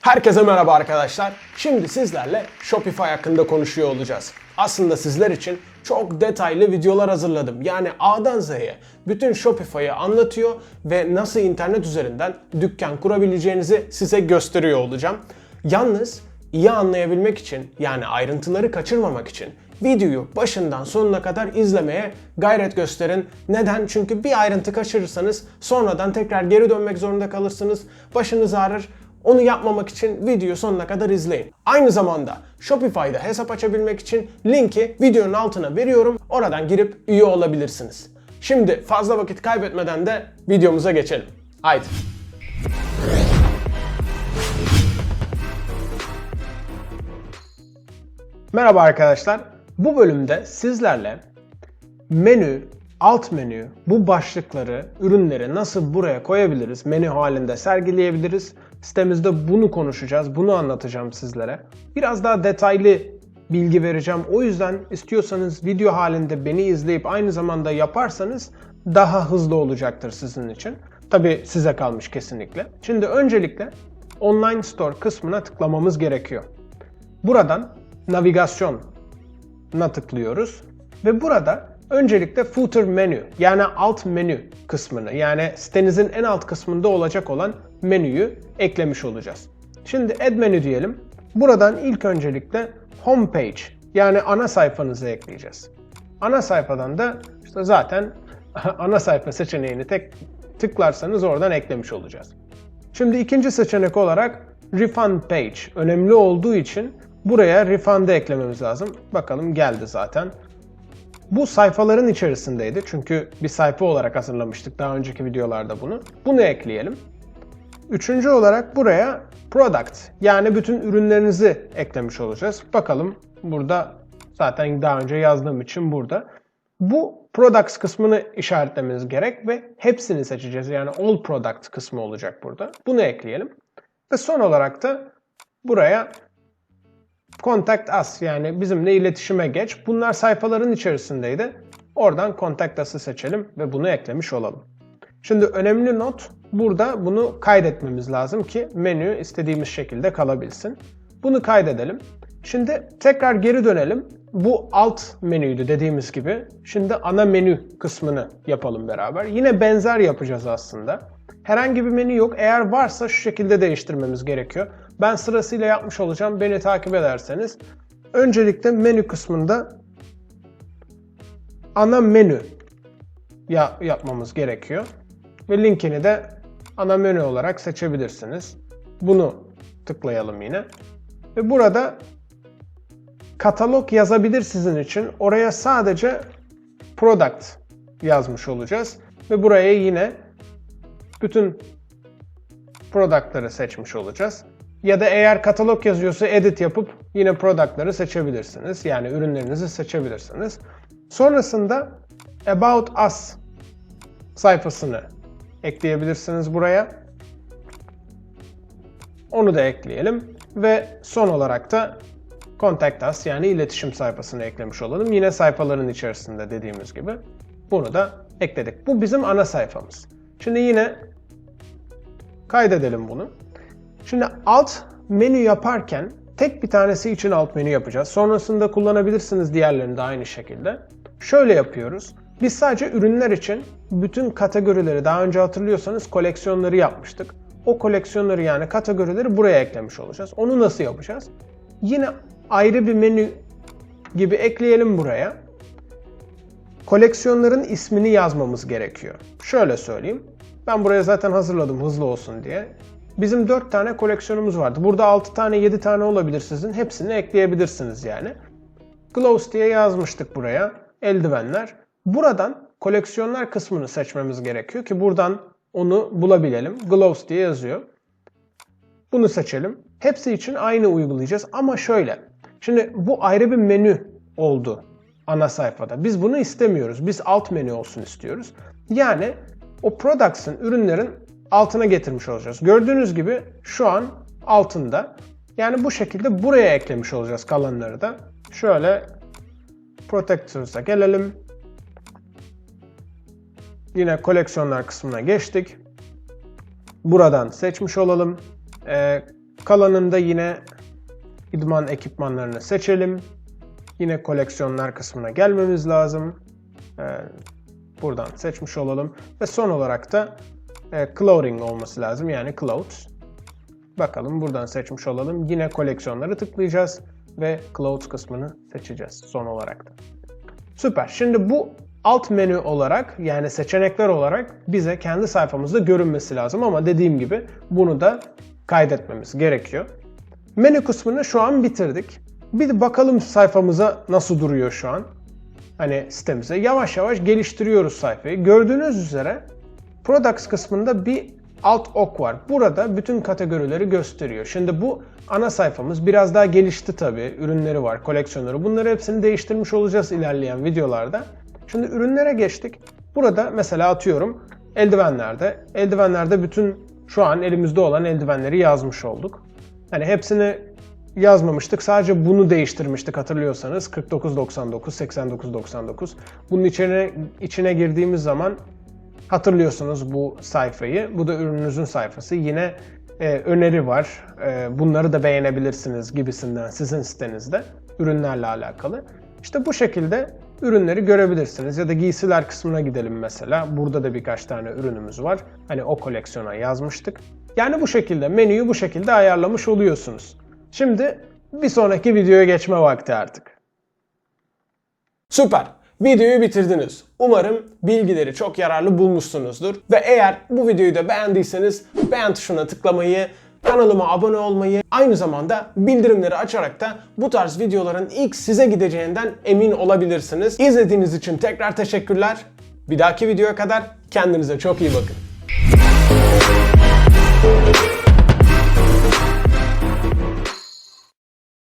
Herkese merhaba arkadaşlar. Şimdi sizlerle Shopify hakkında konuşuyor olacağız. Aslında sizler için çok detaylı videolar hazırladım. Yani A'dan Z'ye bütün Shopify'ı anlatıyor ve nasıl internet üzerinden dükkan kurabileceğinizi size gösteriyor olacağım. Yalnız iyi anlayabilmek için yani ayrıntıları kaçırmamak için videoyu başından sonuna kadar izlemeye gayret gösterin. Neden? Çünkü bir ayrıntı kaçırırsanız sonradan tekrar geri dönmek zorunda kalırsınız. Başınız ağrır. Onu yapmamak için videoyu sonuna kadar izleyin. Aynı zamanda Shopify'da hesap açabilmek için linki videonun altına veriyorum. Oradan girip üye olabilirsiniz. Şimdi fazla vakit kaybetmeden de videomuza geçelim. Haydi. Merhaba arkadaşlar. Bu bölümde sizlerle menü, alt menü, bu başlıkları, ürünleri nasıl buraya koyabiliriz, menü halinde sergileyebiliriz. Sitemizde bunu konuşacağız, bunu anlatacağım sizlere. Biraz daha detaylı bilgi vereceğim. O yüzden istiyorsanız video halinde beni izleyip aynı zamanda yaparsanız daha hızlı olacaktır sizin için. Tabi size kalmış kesinlikle. Şimdi öncelikle online store kısmına tıklamamız gerekiyor. Buradan navigasyona tıklıyoruz ve burada öncelikle footer menü yani alt menü kısmını yani sitenizin en alt kısmında olacak olan menüyü eklemiş olacağız. Şimdi add menü diyelim. Buradan ilk öncelikle homepage yani ana sayfanızı ekleyeceğiz. Ana sayfadan da işte zaten ana sayfa seçeneğini tek tıklarsanız oradan eklemiş olacağız. Şimdi ikinci seçenek olarak refund page önemli olduğu için buraya refund'ı eklememiz lazım. Bakalım geldi zaten. Bu sayfaların içerisindeydi çünkü bir sayfa olarak hazırlamıştık daha önceki videolarda bunu. Bunu ekleyelim. Üçüncü olarak buraya product yani bütün ürünlerinizi eklemiş olacağız. Bakalım burada zaten daha önce yazdığım için burada. Bu products kısmını işaretlemeniz gerek ve hepsini seçeceğiz. Yani all product kısmı olacak burada. Bunu ekleyelim. Ve son olarak da buraya Contact Us yani bizimle iletişime geç. Bunlar sayfaların içerisindeydi. Oradan Contact Us'ı seçelim ve bunu eklemiş olalım. Şimdi önemli not burada bunu kaydetmemiz lazım ki menü istediğimiz şekilde kalabilsin. Bunu kaydedelim. Şimdi tekrar geri dönelim. Bu alt menüydü dediğimiz gibi. Şimdi ana menü kısmını yapalım beraber. Yine benzer yapacağız aslında. Herhangi bir menü yok. Eğer varsa şu şekilde değiştirmemiz gerekiyor. Ben sırasıyla yapmış olacağım. Beni takip ederseniz. Öncelikle menü kısmında ana menü ya yapmamız gerekiyor. Ve linkini de ana menü olarak seçebilirsiniz. Bunu tıklayalım yine. Ve burada katalog yazabilir sizin için. Oraya sadece product yazmış olacağız. Ve buraya yine bütün product'ları seçmiş olacağız. Ya da eğer katalog yazıyorsa edit yapıp yine product'ları seçebilirsiniz. Yani ürünlerinizi seçebilirsiniz. Sonrasında About Us sayfasını ekleyebilirsiniz buraya. Onu da ekleyelim. Ve son olarak da Contact Us yani iletişim sayfasını eklemiş olalım. Yine sayfaların içerisinde dediğimiz gibi. Bunu da ekledik. Bu bizim ana sayfamız. Şimdi yine kaydedelim bunu. Şimdi alt menü yaparken tek bir tanesi için alt menü yapacağız. Sonrasında kullanabilirsiniz diğerlerini de aynı şekilde. Şöyle yapıyoruz. Biz sadece ürünler için bütün kategorileri daha önce hatırlıyorsanız koleksiyonları yapmıştık. O koleksiyonları yani kategorileri buraya eklemiş olacağız. Onu nasıl yapacağız? Yine ayrı bir menü gibi ekleyelim buraya. Koleksiyonların ismini yazmamız gerekiyor. Şöyle söyleyeyim. Ben buraya zaten hazırladım hızlı olsun diye. Bizim 4 tane koleksiyonumuz vardı. Burada 6 tane 7 tane olabilir sizin. Hepsini ekleyebilirsiniz yani. Gloves diye yazmıştık buraya. Eldivenler. Buradan koleksiyonlar kısmını seçmemiz gerekiyor ki buradan onu bulabilelim. Gloves diye yazıyor. Bunu seçelim. Hepsi için aynı uygulayacağız ama şöyle. Şimdi bu ayrı bir menü oldu ana sayfada. Biz bunu istemiyoruz. Biz alt menü olsun istiyoruz. Yani o products'ın, ürünlerin altına getirmiş olacağız. Gördüğünüz gibi şu an altında. Yani bu şekilde buraya eklemiş olacağız kalanları da. Şöyle Protectors'a gelelim. Yine koleksiyonlar kısmına geçtik. Buradan seçmiş olalım. Ee, Kalanında yine idman ekipmanlarını seçelim. Yine koleksiyonlar kısmına gelmemiz lazım. Ee, buradan seçmiş olalım. Ve son olarak da e, clothing olması lazım. Yani clothes. Bakalım buradan seçmiş olalım. Yine koleksiyonları tıklayacağız ve clothes kısmını seçeceğiz son olarak da. Süper. Şimdi bu alt menü olarak yani seçenekler olarak bize kendi sayfamızda görünmesi lazım ama dediğim gibi bunu da kaydetmemiz gerekiyor. Menü kısmını şu an bitirdik. Bir de bakalım sayfamıza nasıl duruyor şu an. Hani sitemize yavaş yavaş geliştiriyoruz sayfayı. Gördüğünüz üzere Products kısmında bir alt ok var. Burada bütün kategorileri gösteriyor. Şimdi bu ana sayfamız biraz daha gelişti tabii. Ürünleri var, koleksiyonları. Bunları hepsini değiştirmiş olacağız ilerleyen videolarda. Şimdi ürünlere geçtik. Burada mesela atıyorum eldivenlerde. Eldivenlerde bütün şu an elimizde olan eldivenleri yazmış olduk. Hani hepsini yazmamıştık. Sadece bunu değiştirmiştik hatırlıyorsanız. 49.99, 89.99. Bunun içine içine girdiğimiz zaman hatırlıyorsunuz bu sayfayı. Bu da ürününüzün sayfası. Yine e, öneri var. E, bunları da beğenebilirsiniz gibisinden sizin sitenizde ürünlerle alakalı. İşte bu şekilde ürünleri görebilirsiniz. Ya da giysiler kısmına gidelim mesela. Burada da birkaç tane ürünümüz var. Hani o koleksiyona yazmıştık. Yani bu şekilde menüyü bu şekilde ayarlamış oluyorsunuz. Şimdi bir sonraki videoya geçme vakti artık. Süper. Videoyu bitirdiniz. Umarım bilgileri çok yararlı bulmuşsunuzdur. Ve eğer bu videoyu da beğendiyseniz beğen tuşuna tıklamayı, kanalıma abone olmayı, aynı zamanda bildirimleri açarak da bu tarz videoların ilk size gideceğinden emin olabilirsiniz. İzlediğiniz için tekrar teşekkürler. Bir dahaki videoya kadar kendinize çok iyi bakın.